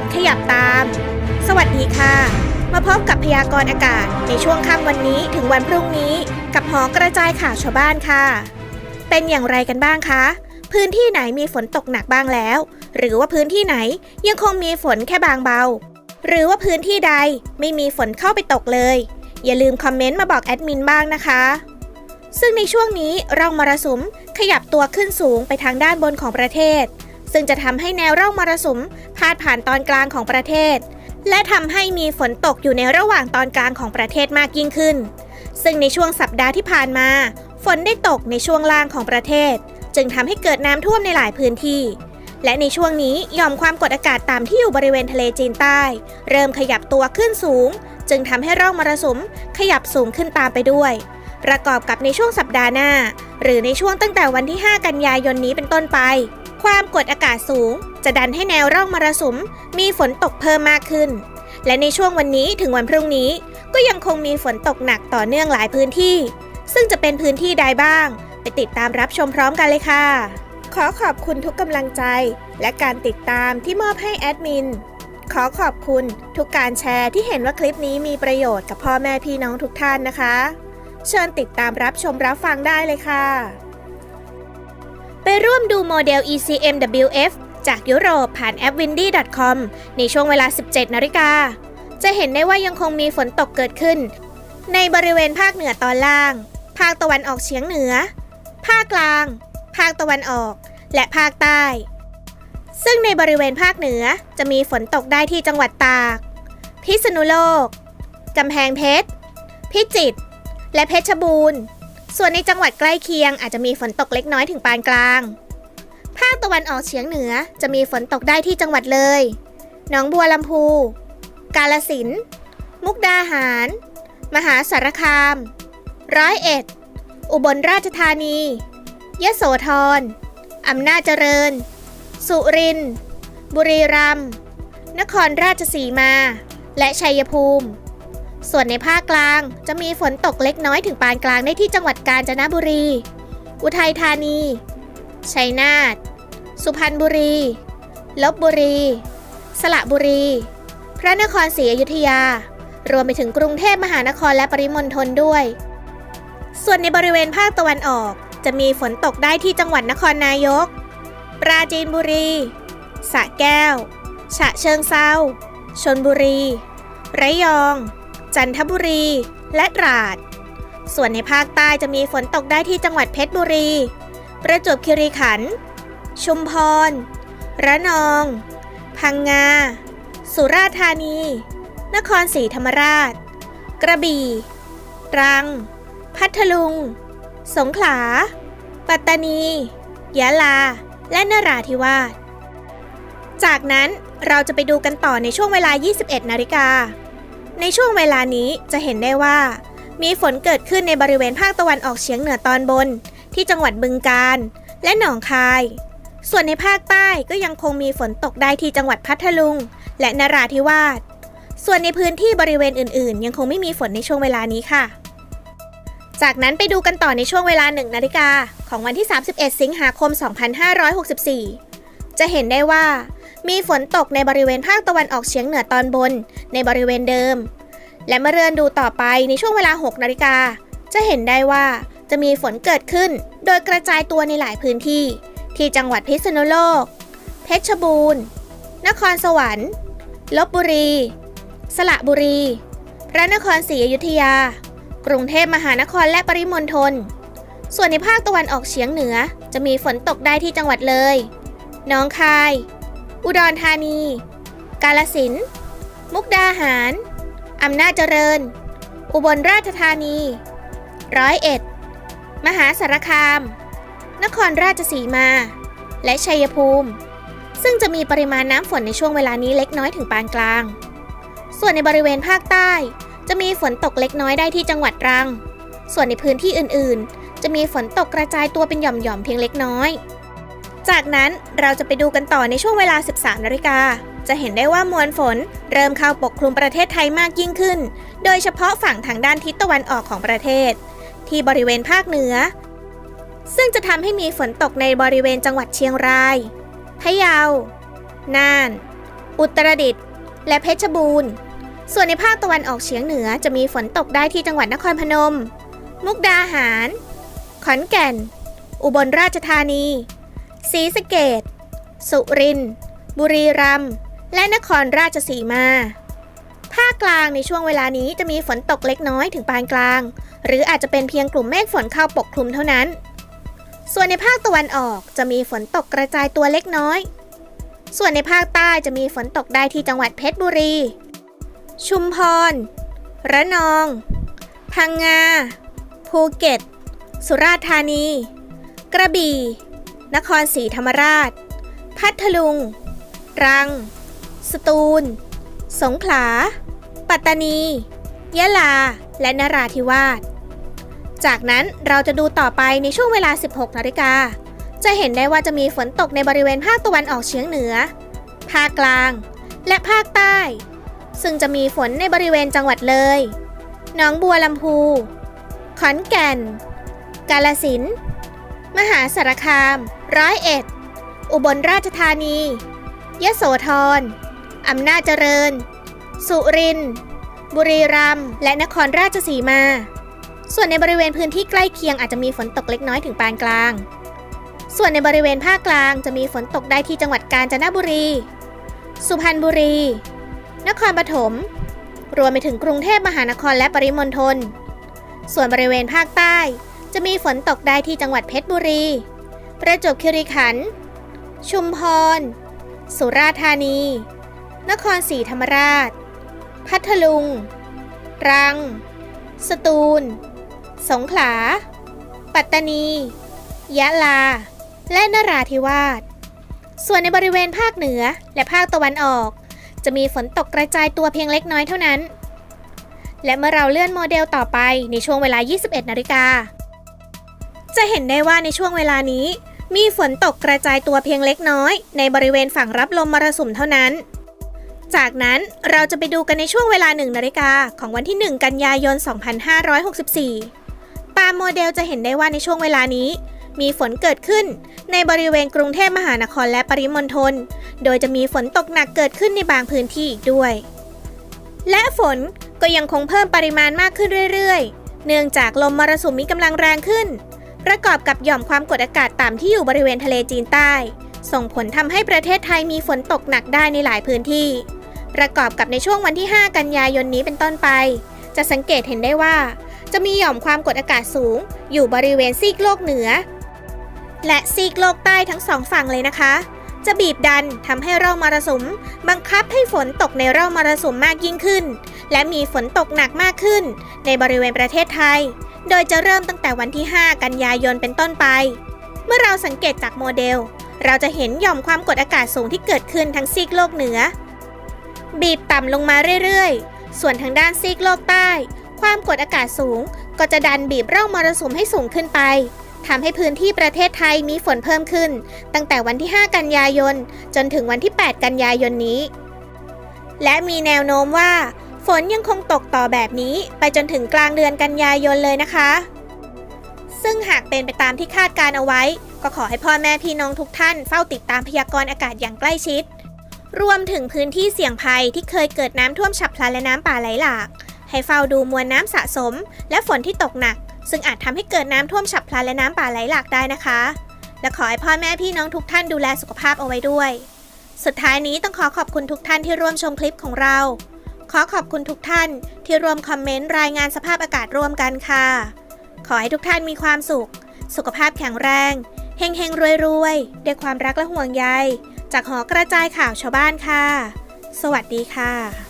นขยับตาม สวัสดีค่ะ มาพบกับพยากรณ์อากาศในช่วงค่ำวันนี้ถึงวันพรุ่งนี้ กับหอกระจายข่าวชาวบ้านค่ะ เป็นอย่างไรกันบ้างคะ พื้นที่ไหนมีฝนตกหนักบ้างแล้ว หรือว่าพื้นที่ไหนยังคงมีฝนแค่บางเบา หรือว่าพื้นที่ใดไม่มีฝนเข้าไปตกเลย อย่าลืมคอมเมนต์มาบอกแอดมินบ้างนะคะซึ่งในช่วงนี้ร่องมรสุมขยับตัวขึ้นสูงไปทางด้านบนของประเทศ ซึ่งจะทำให้แนวร่องมรสุมพาดผ่านตอนกลางของประเทศ และทำให้มีฝนตกอยู่ในระหว่างตอนกลางของประเทศมากยิ่งขึ้น ซึ่งในช่วงสัปดาห์ที่ผ่านมา ฝนได้ตกในช่วงล่างของประเทศ จึงทำให้เกิดน้ำท่วมในหลายพื้นที่ และในช่วงนี้ย่อมความกดอากาศต่ำที่อยู่บริเวณทะเลจีนใต้ เริ่มขยับตัวขึ้นสูง จึงทำให้ร่องมรสุมขยับสูงขึ้นตามไปด้วยประกอบกับในช่วงสัปดาห์หน้า หรือในช่วงตั้งแต่วันที่ 5 กันยายนนี้เป็นต้นไป ความกดอากาศสูง จะดันให้แนวร่องมรสุม มีฝนตกเพิ่มมากขึ้น และในช่วงวันนี้ถึงวันพรุ่งนี้ก็ยังคงมีฝนตกหนักต่อเนื่องหลายพื้นที่ ซึ่งจะเป็นพื้นที่ใดบ้าง ไปติดตามรับชมพร้อมกันเลยค่ะ ขอขอบคุณทุกกำลังใจ และการติดตามที่มอบให้แอดมินขอขอบคุณทุกการแชร์ที่เห็นว่าคลิปนี้มีประโยชน์กับพ่อแม่พี่น้องทุกท่านนะคะ เชิญติดตามรับชมรับฟังได้เลยค่ะ ไปร่วมดูโมเดล ECMWF จากยุโรปผ่านแอป windy.com ในช่วงเวลา 17 นาฬิกา จะเห็นได้ว่ายังคงมีฝนตกเกิดขึ้น ในบริเวณภาคเหนือตอนล่าง ภาคตะวันออกเฉียงเหนือ ภาคกลาง ภาคตะวันออก และภาคใต้ ซึ่งในบริเวณภาคเหนือจะมีฝนตกได้ที่จังหวัดตาก พิษณุโลก กำแพงเพชร พิจิตร และเพชรบูรณ์ ส่วนในจังหวัดใกล้เคียงอาจจะมีฝนตกเล็กน้อยถึงปานกลาง ภาคตะวันออกเฉียงเหนือจะมีฝนตกได้ที่จังหวัดเลย หนองบัวลำพู กาลสินธุ์มุกดาหาร มหาสารคาม ร้อยเอ็ด อุบลราชธานี ยโสธร อำนาจเจริญ สุรินทร์ บุรีรัมย์ นครราชสีมา และชัยภูมิ ส่วนในภาคกลางจะมีฝนตกเล็กน้อยถึงปานกลางได้ที่จังหวัดกาญจนบุรี อุทัยธานี ชัยนาท สุพรรณบุรี ลบบุรี สระบุรี พระนครศรีอยุธยา รวมไปถึงกรุงเทพมหานครและปริมณฑลด้วย ส่วนในบริเวณภาคตะวันออกจะมีฝนตกได้ที่จังหวัดนครนายก ปราจีนบุรี สระแก้ว ฉะเชิงเซาชนบุรี ระยอง จันทบุรี และตราด ส่วนในภาคใต้จะมีฝนตกได้ที่จังหวัดเพชรบุรี ประจวบคีรีขันธ์ ชุมพร ระนอง พังงา สุราษฎร์ธานี นครศรีธรรมราช กระบี่ ตรัง พัทลุง สงขลา ปัตตานี ยะลา และนราธิวาส จากนั้นเราจะไปดูกันต่อในช่วงเวลา 21 นาฬิกา ในช่วงเวลานี้จะเห็นได้ว่า มีฝนเกิดขึ้นในบริเวณภาคตะวันออกเฉียงเหนือตอนบน ที่จังหวัดบึงกาฬและหนองคาย ส่วนในภาคใต้ก็ยังคงมีฝนตกได้ที่จังหวัดพัทลุง และนราธิวาส ส่วนในพื้นที่บริเวณอื่น ๆ ยังคงไม่มีฝนในช่วงเวลานี้ค่ะ จากนั้นไปดูกันต่อในช่วงเวลา1นาฬิกาของวันที่ 31 สิงหาคม 2564 จะเห็นได้ว่า มีฝนตกในบริเวณภาคตะวันออกเฉียงเหนือตอนบน ในบริเวณเดิม และเมื่อเรือนดูต่อไปในช่วงเวลา 6 นาฬิกา จะเห็นได้ว่าจะมีฝนเกิดขึ้น โดยกระจายตัวในหลายพื้นที่ ที่จังหวัดพิษณุโลก เพชรบูรณ์ นครสวรรค์ ลบบุรี สระบุรี พระนครศรีอยุธยา กรุงเทพมหานครและปริมณฑล ส่วนในภาคตะวันออกเฉียงเหนือ จะมีฝนตกได้ที่จังหวัดเลย น้องคาย อุดรธานี กาลสิน มุกดาหาร อำนาจเจริญ อุบลราชธานี ร้อยเอ็ด มหาสารคาม นครราชสีมา และชัยภูมิ ซึ่งจะมีปริมาณน้ำฝนในช่วงเวลานี้เล็กน้อยถึงปานกลาง ส่วนในบริเวณภาคใต้ จะมีฝนตกเล็กน้อยได้ที่จังหวัดตรัง ส่วนในพื้นที่อื่นๆ จะมีฝนตกกระจายตัวเป็นหย่อมๆเพียงเล็กน้อย จากนั้นเราจะไปดูกันต่อในช่วงเวลา 13นาฬิกา จะเห็นได้ว่ามวลฝนเริ่มเข้าปกคลุมประเทศไทยมากยิ่งขึ้น โดยเฉพาะฝั่งทางด้านทิศตะวันออกของประเทศ ที่บริเวณภาคเหนือ ซึ่งจะทำให้มีฝนตกในบริเวณจังหวัดเชียงราย พะเยา น่าน อุตรดิตถ์ และเพชรบูรณ์ ส่วนในภาคตะวันออกเฉียงเหนือจะมีฝนตกได้ที่จังหวัดนครพนม มุกดาหาร ขอนแก่น อุบลราชธานี ศรีสะเกดสุรินทร์ บุรีรัมย์ และนครราชสีมา ภาคกลางในช่วงเวลานี้จะมีฝนตกเล็กน้อยถึงปานกลาง หรืออาจจะเป็นเพียงกลุ่มเมฆฝนเข้าปกคลุมเท่านั้น ส่วนในภาคตะวันออกจะมีฝนตกกระจายตัวเล็กน้อย ส่วนในภาคใต้จะมีฝนตกได้ที่จังหวัดเพชรบุรี ชุมพร ระนอง พังงา ภูเก็ต สุราษฎร์ธานี กระบี่ นครศรีธรรมราช พัทลุง รัง สตูล สงขลา ปัตตานี ยะลา และนราธิวาส จากนั้นเราจะดูต่อไปในช่วงเวลา 16นาฬิกา จะเห็นได้ว่าจะมีฝนตกในบริเวณภาคตะวันออกเฉียงเหนือ ภาคกลาง และภาคใต้ ซึ่งจะมีฝนในบริเวณจังหวัดเลย หนองบัวลำพู ขอนแก่น กาลสินธุ์ มหาสารคาม ร้อยเอ็ด อุบลราชธานี ยโสธร อำนาจเจริญ สุรินทร์ บุรีรัมย์ และนครราชสีมา ส่วนในบริเวณพื้นที่ใกล้เคียงอาจจะมีฝนตกเล็กน้อยถึงปานกลาง ส่วนในบริเวณภาคกลางจะมีฝนตกได้ที่จังหวัดกาญจนบุรี สุพรรณบุรี นครปฐม รวมไปถึงกรุงเทพมหานครและปริมณฑล ส่วนบริเวณภาคใต้ จะมีฝนตกได้ที่จังหวัดเพชรบุรี ประจวบคีรีขันธ์ ชุมพร สุราษฎร์ธานี นครศรีธรรมราช พัทลุงรัง สตูล สงขลา ปัตตานี ยะลา และนราธิวาส ส่วนในบริเวณภาคเหนือและภาคตะวันออก จะมีฝนตกกระจายตัวเพียงเล็กน้อยเท่านั้นและเมื่อเราเลื่อนโมเดลต่อไปในช่วงเวลา 21 นาฬิกา จะเห็นได้ว่าในช่วงเวลานี้ มีฝนตกกระจายตัวเพียงเล็กน้อย ในบริเวณฝั่งรับลมมรสุมเท่านั้น จากนั้นเราจะไปดูกันในช่วงเวลา1นาฬิกาของวันที่ 1 กันยายน 2564 ตามโมเดลจะเห็นได้ว่าในช่วงเวลานี้ มีฝนเกิดขึ้น ในบริเวณกรุงเทพมหานครและปริมณฑล โดยจะมีฝนตกหนักเกิดขึ้นในบางพื้นที่อีกด้วย และฝนก็ยังคงเพิ่มปริมาณมากขึ้นเรื่อยๆ เนื่องจากลมมรสุมมีกำลังแรงขึ้น ประกอบกับหย่อมความกดอากาศต่ำที่อยู่บริเวณทะเลจีนใต้ ส่งผลทำให้ประเทศไทยมีฝนตกหนักได้ในหลายพื้นที่ ประกอบกับในช่วงวันที่ 5 กันยายนนี้เป็นต้นไป จะสังเกตเห็นได้ว่า จะมีหย่อมความกดอากาศสูง อยู่บริเวณซีกโลกเหนือ และซีกโลกใต้ทั้งสองฝั่งเลยนะคะ จะบีบดันทำให้ร่องมรสุม บังคับให้ฝนตกในร่องมรสุมมากยิ่งขึ้น และมีฝนตกหนักมากขึ้น ในบริเวณประเทศไทย โดยจะเริ่มตั้งแต่วันที่ 5 กันยายนเป็นต้นไป เมื่อเราสังเกตจากโมเดล เราจะเห็นหย่อมความกดอากาศสูงที่เกิดขึ้นทั้งซีกโลกเหนือ บีบต่ำลงมาเรื่อยๆ ส่วนทางด้านซีกโลกใต้ ความกดอากาศสูงก็จะดันบีบร่องมรสุมให้สูงขึ้นไปทำให้พื้นที่ประเทศไทยมีฝนเพิ่มขึ้น ตั้งแต่วันที่ 5 กันยายน จนถึงวันที่ 8 กันยายนนี้ และมีแนวโน้มว่า ฝนยังคงตกต่อแบบนี้ไปจนถึงกลางเดือนกันยายนเลยนะคะ ซึ่งหากเป็นไปตามที่คาดการเอาไว้ ก็ขอให้พ่อแม่พี่น้องทุกท่านเฝ้าติดตามพยากรณ์อากาศอย่างใกล้ชิด รวมถึงพื้นที่เสี่ยงภัยที่เคยเกิดน้ำท่วมฉับพลันและน้ำป่าไหลหลาก ให้เฝ้าดูมวลน้ำสะสม และฝนที่ตกหนัก ซึ่งอาจทำให้เกิดน้ำท่วมฉับพลันและน้ำป่าไหลหลากได้นะคะ และขอให้พ่อแม่พี่น้องทุกท่านดูแลสุขภาพเอาไว้ด้วย สุดท้ายนี้ต้องขอขอบคุณทุกท่านที่ร่วมชมคลิปของเรา ขอขอบคุณทุกท่านที่ร่วมคอมเมนต์รายงานสภาพอากาศร่วมกันค่ะ ขอให้ทุกท่านมีความสุข สุขภาพแข็งแรงเฮงเฮงรวยรวยๆด้วยความรักและห่วงใย จากหอกระจายข่าวชาวบ้านค่ะ สวัสดีค่ะ